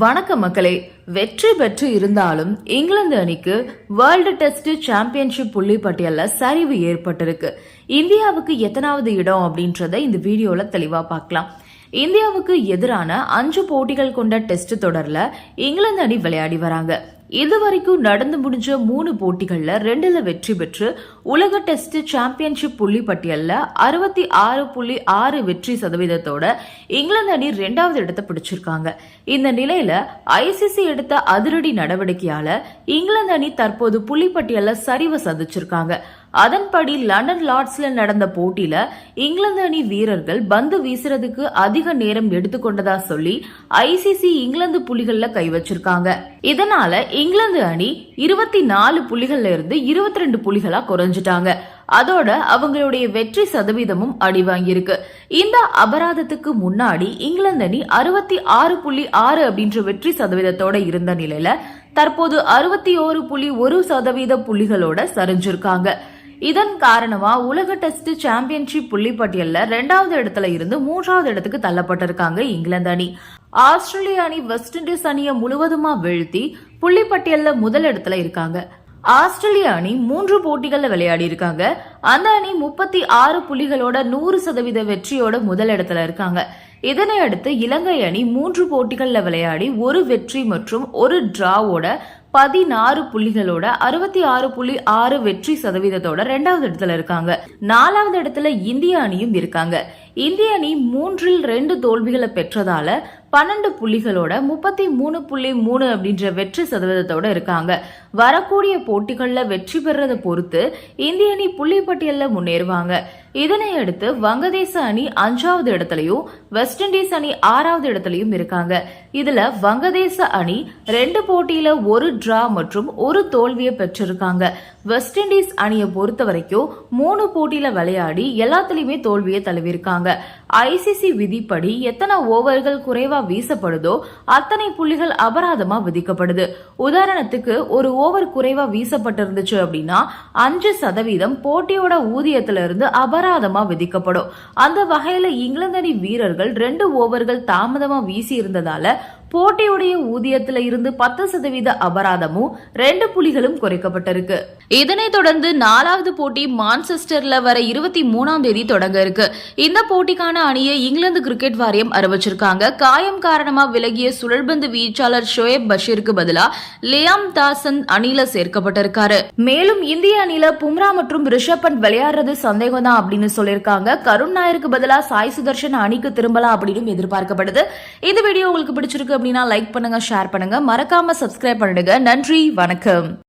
வணக்க மக்களே வெற்றி பெற்று இருந்தாலும் இங்கிலாந்து அணிக்கு வேர்ல்டு டெஸ்ட் சாம்பியன்ஷிப் புள்ளி பட்டியலில் சரிவு ஏற்பட்டிருக்கு. இந்தியாவுக்கு எத்தனாவது இடம் அப்படின்றத இந்த வீடியோல தெளிவா பார்க்கலாம். இந்தியாவுக்கு எதிரான அஞ்சு போட்டிகள் கொண்ட டெஸ்ட் தொடர்ல இங்கிலாந்து அணி விளையாடி வராங்க. இதுவரைக்கும் நடந்து முடிஞ்ச மூணு போட்டிகளில் ரெண்டுல வெற்றி பெற்று உலக டெஸ்ட் சாம்பியன்ஷிப் புள்ளி பட்டியலில் அறுபத்தி ஆறு புள்ளி ஆறு வெற்றி சதவீதத்தோட இங்கிலாந்து அணி ரெண்டாவது இடத்தை பிடிச்சிருக்காங்க. இந்த நிலையில ஐசிசி எடுத்த அதிரடி நடவடிக்கையால இங்கிலாந்து அணி தற்போது புள்ளிப்பட்டியல்ல சரிவு சந்திச்சிருக்காங்க. அதன்படி லண்டன் லார்ட்ஸ்ல நடந்த போட்டியில இங்கிலாந்து அணி வீரர்கள் பந்து வீசுறதுக்கு அதிக நேரம் எடுத்துக்கொண்டதா சொல்லி ஐசிசி இங்கிலாந்து புள்ளிகள்ல கை வச்சிருக்காங்க. இதனால இங்கிலாந்து அணி இருபத்தி நாலு புள்ளிகள்ல இருந்து இருபத்தி ரெண்டு புள்ளிகளா குறைஞ்சிட்டாங்க. அதோட அவங்களுடைய வெற்றி சதவீதமும் அடி வாங்கியிருக்கு இந்த அபராதத்துக்கு முன்னாடி இங்கிலாந்து அணி அறுபத்தி ஆறு புள்ளி ஆறு அப்படின்ற வெற்றி சதவீதத்தோட இருந்த நிலையில தற்போது அறுபத்தி ஓரு புள்ளி ஒரு சதவீத புள்ளிகளோட சரிஞ்சிருக்காங்க. இதன் காரணமா உலக டெஸ்ட் சாம்பியன்ஷிப் புள்ளிப்பட்டியலில் ரெண்டாவது இடத்துல இருந்து மூன்றாவது இடத்துக்கு தள்ளப்பட்டிருக்காங்க இங்கிலாந்து அணி. ஆஸ்திரேலிய அணி வெஸ்ட் இண்டீஸ் அணியை முழுவதுமா வீழ்த்தி புள்ளிப்பட்டியலில் முதல் இடத்துல இருக்காங்க. ஆஸ்திரேலிய அணி மூன்று போட்டிகள்ல விளையாடி இருக்காங்க. அந்த அணி முப்பத்தி ஆறு புள்ளிகளோட நூறு சதவீத வெற்றியோட முதல் இடத்துல இருக்காங்க. இதனை அடுத்து இலங்கை அணி மூன்று போட்டிகள்ல விளையாடி ஒரு வெற்றி மற்றும் ஒரு டிராவோட பதினாறு புள்ளிகளோட அறுபத்தி ஆறு புள்ளி ஆறு வெற்றி சதவீதத்தோட ரெண்டாவது இடத்துல இருக்காங்க. நாலாவது இடத்துல இந்திய அணியும் இருக்காங்க. இந்திய அணி மூன்றில் ரெண்டு தோல்விகளை பெற்றதால பன்னெண்டு புள்ளிகளோட முப்பத்தி மூணு புள்ளி மூணு அப்படின்ற வெற்றி சதவீதத்தோட இருக்காங்க. வரக்கூடிய போட்டிகளில் வெற்றி பெறதை பொறுத்து இந்திய அணி புள்ளி முன்னேறுவாங்க. இதனை அடுத்து வங்கதேச அணி அஞ்சாவது இடத்துலையும் வெஸ்ட் இண்டீஸ் அணி ஆறாவது இடத்துலையும் இருக்காங்க. இதுல வங்கதேச அணி ரெண்டு போட்டியில ஒரு டிரா மற்றும் ஒரு தோல்வியை பெற்றிருக்காங்க. வெஸ்ட் இண்டீஸ் அணியை பொறுத்த வரைக்கும் மூணு போட்டியில விளையாடி எல்லாத்துலயுமே தோல்வியை தழுவிருக்காங்க ஐசிசி விதிப்படி எத்தனை ஓவர்கள் குறைவா வீசப்படுதோ அத்தனை புள்ளிகள் அபராதமா விதிக்கப்படுது. உதாரணத்துக்கு ஒரு ஓவர் குறைவா வீசப்பட்டிருந்துச்சு அப்படின்னா அஞ்சு சதவீதம் போட்டியோட ஊதியத்துல இருந்து அபராதமா விதிக்கப்படும். அந்த வகையில இங்கிலாந்து அணி வீரர்கள் ரெண்டு ஓவர்கள் தாமதமா வீசி இருந்ததால போட்டியுடைய ஊதியத்துல இருந்து பத்து சதவீத அபராதமும் ரெண்டு புலிகளும் குறைக்கப்பட்டிருக்கு. இதனைத் தொடர்ந்து நாலாவது போட்டி மான்செஸ்டர்ல வர இருபத்தி மூணாம் தேதி தொடங்க இருக்கு. இந்த போட்டிக்கான அணியை இங்கிலாந்து கிரிக்கெட் வாரியம் அறிவிச்சிருக்காங்க. காயம் காரணமா விலகிய சுழல்பந்து வீச்சாளர் ஷோயப் பஷீருக்கு பதிலா லியாம் தாசன் அணில சேர்க்கப்பட்டிருக்காரு. மேலும் இந்திய அணியில பும்ரா மற்றும் ரிஷப் பண்ட் விளையாடுறது சந்தேகம் தான் அப்படின்னு சொல்லியிருக்காங்க. கருண் நாயருக்கு பதிலா சாய் சுதர்ஷன் அணிக்கு திரும்பலாம் அப்படின்னு எதிர்பார்க்கப்படுது. இந்த வீடியோ உங்களுக்கு பிடிச்சிருக்கு அப்படின்னா லைக் பண்ணுங்க ஷேர் பண்ணுங்க. மறக்காம சப்ஸ்கிரைப் பண்ணிடுங்க. நன்றி வணக்கம்.